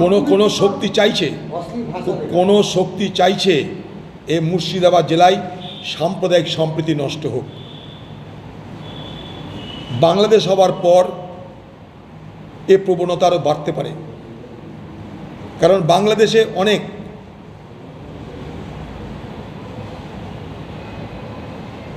কোনো কোনো শক্তি চাইছে, কোনো শক্তি চাইছে এ মুর্শিদাবাদ জেলায় সাম্প্রদায়িক সম্প্রীতি নষ্ট হোক। বাংলাদেশ হওয়ার পর এ প্রবণতা আরও বাড়তে পারে। কারণ বাংলাদেশে অনেক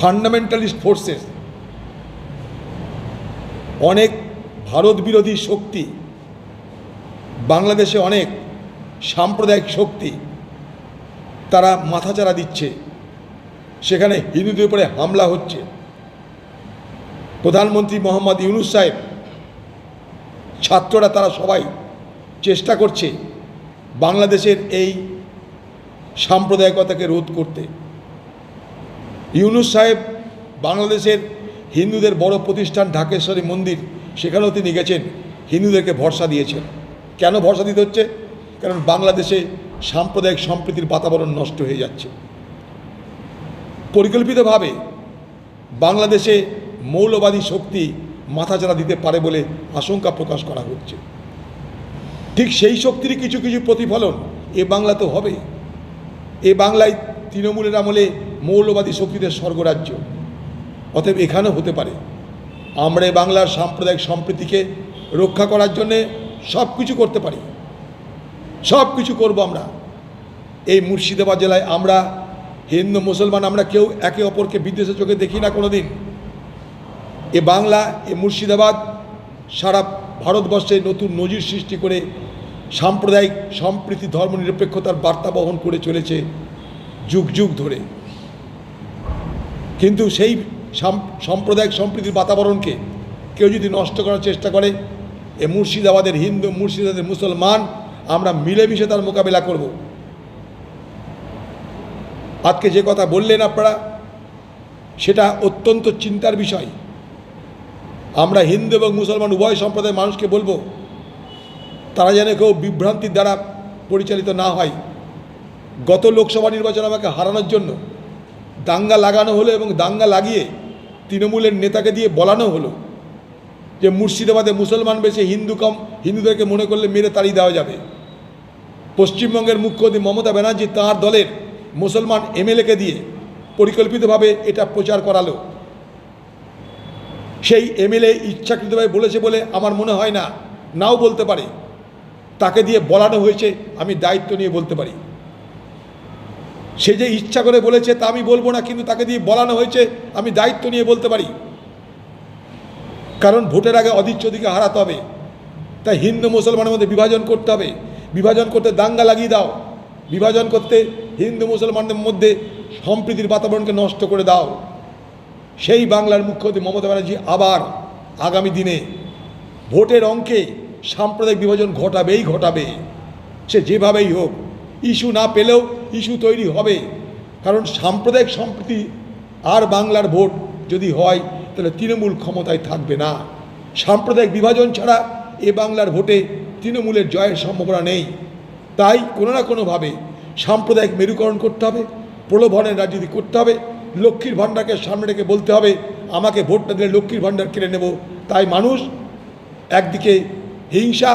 ফান্ডামেন্টালিস্ট ফোর্সেস অনেক ভারত বিরোধী শক্তি, বাংলাদেশে অনেক সাম্প্রদায়িক শক্তি, তারা মাথাচাড়া দিচ্ছে। সেখানে হিন্দুদের উপরে হামলা হচ্ছে। প্রধানমন্ত্রী মোহাম্মদ ইউনুস সাহেব, ছাত্ররা তারা সবাই চেষ্টা করছে বাংলাদেশের এই সাম্প্রদায়িকতাকে রোধ করতে। ইউনুস সাহেব বাংলাদেশের হিন্দুদের বড় প্রতিষ্ঠান ঢাকেশ্বরী মন্দির সেখানেও তিনি গেছেন, হিন্দুদেরকে ভরসা দিয়েছেন। কেন ভরসা দিতে হচ্ছে? কারণ বাংলাদেশে সাম্প্রদায়িক সম্প্রীতির বাতাবরণ নষ্ট হয়ে যাচ্ছে। পরিকল্পিতভাবে বাংলাদেশে মৌলবাদী শক্তি মাথাচাড়া দিতে পারে বলে আশঙ্কা প্রকাশ করা হচ্ছে। ঠিক সেই শক্তিরই কিছু কিছু প্রতিফলন এ বাংলা তো হবে। এ বাংলায় তৃণমূলের আমলে মৌলবাদী শক্তিদের স্বর্গরাজ্য। অতএব এখানেও হতে পারে। আমরা বাংলার সাম্প্রদায়িক সম্প্রীতিকে রক্ষা করার জন্যে সব কিছু করতে পারি। সব কিছু করব আমরা। এই মুর্শিদাবাদ জেলায় আমরা, হিন্দু, মুসলমান, আমরা কেউ একে অপরকে বিদ্বেষের চোখে দেখি না কোনো দিন এ বাংলা, এ মুর্শিদাবাদ, সারা ভারতবর্ষে নতুন নজির সৃষ্টি করে সাম্প্রদায়িক সম্প্রীতি, ধর্মনিরপেক্ষতার বার্তা বহন করে চলেছে যুগ যুগ ধরে। কিন্তু সেই সাম্প্রদায়িক সম্প্রীতির বাতাবরণকে কেউ যদি নষ্ট করার চেষ্টা করে, এ মুর্শিদাবাদের হিন্দু, মুর্শিদাবাদের মুসলমান, আমরা মিলেমিশে তার মোকাবিলা করব। আজকে যে কথা বললেন আপনারা, সেটা অত্যন্ত চিন্তার বিষয়। আমরা হিন্দু এবং মুসলমান উভয় সম্প্রদায়ের মানুষকে বলব, তারা যেন কেউ বিভ্রান্তির দ্বারা পরিচালিত না হয়। গত লোকসভা নির্বাচন আমাকে হারানোর জন্য দাঙ্গা লাগানো হলো এবং দাঙ্গা লাগিয়ে তৃণমূলের নেতাকে দিয়ে বলানো হলো যে মুর্শিদাবাদে মুসলমান বেশি হিন্দু কম, হিন্দুদেরকে মনে করলে মেরে তাড়িয়ে দেওয়া যাবে। পশ্চিমবঙ্গের মুখ্যমন্ত্রী মমতা ব্যানার্জি তাঁর দলের মুসলমান এমএলএকে দিয়ে পরিকল্পিতভাবে এটা প্রচার করালো। সেই এমএলএ ইচ্ছাকৃতভাবে বলেছে বলে আমার মনে হয় না, নাও বলতে পারে। তাকে দিয়ে বলানো হয়েছে, আমি দায়িত্ব নিয়ে বলতে পারি। সে যে ইচ্ছা করে বলেছে তা আমি বলব না, কিন্তু তাকে দিয়ে বলানো হয়েছে, আমি দায়িত্ব নিয়ে বলতে পারি। কারণ ভোটের আগে অধিচ্ছদিকে হারাতে হবে। তাই হিন্দু মুসলমানের মধ্যে বিভাজন করতে হবে। বিভাজন করতে দাঙ্গা লাগিয়ে দাও। বিভাজন করতে হিন্দু মুসলমানদের মধ্যে সম্প্রীতির বাতাবরণকে নষ্ট করে দাও। সেই বাংলার মুখ্যমন্ত্রী মমতা ব্যানার্জি আবার আগামী দিনে ভোটের অঙ্কে সাম্প্রদায়িক বিভাজন ঘটাবেই ঘটাবে। সে যেভাবেই হোক, ইস্যু না পেলেও ইস্যু তৈরি হবে। কারণ সাম্প্রদায়িক সম্প্রীতি আর বাংলার ভোট যদি হয়, তাহলে তৃণমূল ক্ষমতায় থাকবে না। সাম্প্রদায়িক বিভাজন ছাড়া এ বাংলার ভোটে তৃণমূলের জয়ের সম্ভাবনা নেই। তাই কোনো না কোনোভাবে সাম্প্রদায়িক মেরুকরণ করতে হবে, প্রলোভনের রাজনীতি করতে হবে, লক্ষ্মীর ভাণ্ডারকে সামনে রেখে বলতে হবে, আমাকে ভোটটা দিলে লক্ষ্মীর ভাণ্ডার কেড়ে নেব। তাই মানুষ একদিকে হিংসা,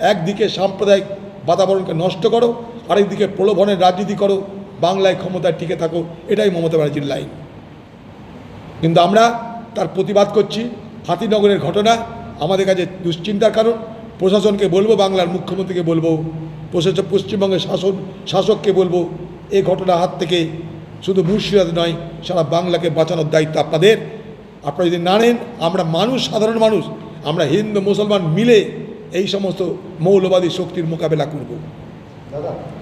একদিকে সাম্প্রদায়িক বাতাবরণকে নষ্ট করো আরেকদিকে প্রলোভনের রাজনীতি করো, বাংলায় ক্ষমতায় টিকে থাকো, এটাই মমতা ব্যানার্জির লাইন। কিন্তু আমরা তার প্রতিবাদ করছি হাতিনগরের ঘটনা, আমাদের কাছে দুশ্চিন্তার কারণ, প্রশাসনকে বলব, বাংলার মুখ্যমন্ত্রীকে বলব প্রশাসন পশ্চিমবঙ্গের শাসন, শাসককে বলব, এই ঘটনার হাত থেকে শুধু মুর্শিদাবাদ নয়, সারা বাংলাকে বাঁচানোর দায়িত্ব আপনাদের। আপনারা যদি না নেন, আমরা মানুষ, সাধারণ মানুষ, আমরা হিন্দু, মুসলমান মিলে এই সমস্ত মৌলবাদী শক্তির মোকাবেলা করব। দাদা